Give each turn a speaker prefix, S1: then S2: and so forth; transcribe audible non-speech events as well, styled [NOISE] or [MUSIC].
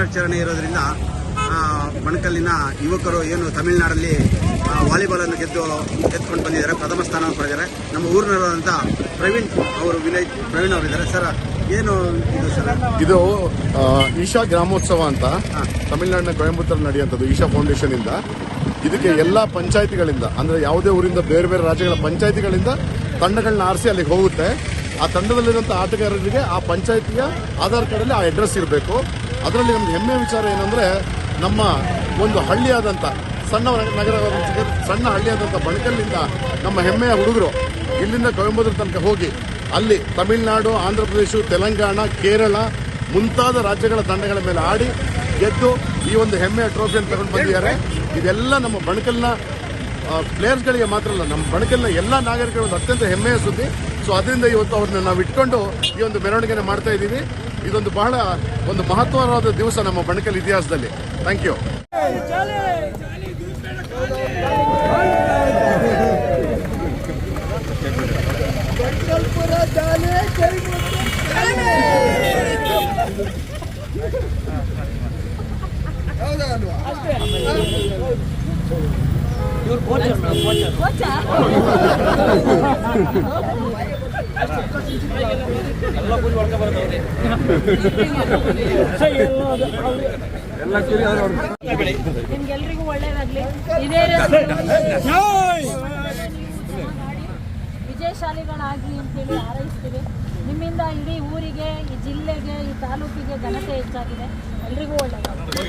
S1: ದಿನಾಚರಣೆ ಇರೋದ್ರಿಂದ ಮಣಕಲ್ಲಿನ ಯುವಕರು ಏನು ತಮಿಳುನಾಡಲ್ಲಿ ವಾಲಿಬಾಲನ್ನು ವಾಲಿಬಾಲ್ ಅನ್ನು ಗೆದ್ದು ಗೆದ್ದುಕೊಂಡು ಬಂದಿದ್ದಾರೆ ಪ್ರಥಮ ಸ್ಥಾನ ಪಡೆದಿದ್ದಾರೆ. ನಮ್ಮ ಊರಿನವರಾದಂಥ ಪ್ರವೀಣ್ ಅವರು ವಿನಯ್ ಪ್ರವೀಣ್ ಅವರಿದ್ದಾರೆ ಸರ್ ಏನು ಇದು ಸರ್?
S2: ಇದು ಈಶಾ ಗ್ರಾಮೋತ್ಸವ ಅಂತ ತಮಿಳುನಾಡಿನ ಕೊಯಂಬತ್ತೂರಲ್ಲಿ ನಡೆಯುವಂಥದ್ದು ಈಶಾ ಫೌಂಡೇಶನ್ ಇಂದ. ಇದಕ್ಕೆ ಎಲ್ಲ ಪಂಚಾಯತಿಗಳಿಂದ ಅಂದ್ರೆ ಯಾವುದೇ ಊರಿಂದ ಬೇರೆ ಬೇರೆ ರಾಜ್ಯಗಳ ಪಂಚಾಯತಿಗಳಿಂದ ತಂಡಗಳನ್ನ ಆರಿಸಿ ಅಲ್ಲಿಗೆ ಹೋಗುತ್ತೆ. ಆ ತಂಡದಲ್ಲಿರುವಂಥ ಆಟಗಾರರಿಗೆ ಆ ಪಂಚಾಯತಿಯ ಆಧಾರ್ ಕಾರ್ಡಲ್ಲಿ ಆ ಅಡ್ರೆಸ್ ಇರಬೇಕು. ಅದರಲ್ಲಿ ನಮ್ಗೆ ಹೆಮ್ಮೆ ವಿಚಾರ ಏನಂದ್ರೆ ನಮ್ಮ ಒಂದು ಹಳ್ಳಿಯಾದಂಥ ಸಣ್ಣ ನಗರ ಸಣ್ಣ ಹಳ್ಳಿಯಾದಂಥ ಬಣಕಲ್ಲಿಂದ ನಮ್ಮ ಹೆಮ್ಮೆಯ ಹುಡುಗರು ಇಲ್ಲಿಂದ ಕೊಯಂಬದ್ರ ತನಕ ಹೋಗಿ ಅಲ್ಲಿ ತಮಿಳುನಾಡು, ಆಂಧ್ರ ಪ್ರದೇಶ, ತೆಲಂಗಾಣ, ಕೇರಳ ಮುಂತಾದ ರಾಜ್ಯಗಳ ತಂಡಗಳ ಮೇಲೆ ಆಡಿ ಗೆದ್ದು ಈ ಒಂದು ಹೆಮ್ಮೆಯ ಟ್ರೋಫಿಯನ್ನು ತಗೊಂಡು ಬಂದಿದ್ದಾರೆ. ಇದೆಲ್ಲ ನಮ್ಮ ಬಣಕಲ್ನ ಪ್ಲೇಯರ್ಸ್ಗಳಿಗೆ ಮಾತ್ರ ಅಲ್ಲ, ನಮ್ಮ ಬಣಕಲ್ನ ಎಲ್ಲ ನಾಗರಿಕರ ಒಂದು ಅತ್ಯಂತ ಹೆಮ್ಮೆಯ ಸುದ್ದಿ. ಸೊ ಅದರಿಂದ ಇವತ್ತು ಅವ್ರನ್ನ ನಾವು ಇಟ್ಕೊಂಡು ಈ ಒಂದು ಮೆರವಣಿಗೆನ ಮಾಡ್ತಾ ಇದ್ದೀವಿ. ಇದೊಂದು ಬಹಳ ಒಂದು ಮಹತ್ವವಾದ ದಿವಸ ನಮ್ಮ ಬಣಕಲ್ ಇತಿಹಾಸದಲ್ಲಿ. ಥ್ಯಾಂಕ್ ಯು [LAUGHS]
S3: ನಿಮ್ಗೆಲ್ರಿಗೂ ಒಳ್ಳೇದಾಗ್ಲಿ. ಇದೇ ರೀತಿ ವಿಜಯಶಾಲಿಗಳಾಗಿ ಅಂತೇಳಿ ಹಾರೈಸ್ತೀವಿ. ನಿಮ್ಮಿಂದ ಇಡೀ ಊರಿಗೆ ಈ ಜಿಲ್ಲೆಗೆ ಈ ತಾಲೂಕಿಗೆ ಘನತೆ ಹೆಚ್ಚಾಗಿದೆ. ಎಲ್ರಿಗೂ ಒಳ್ಳೇದಾಗಲಿ.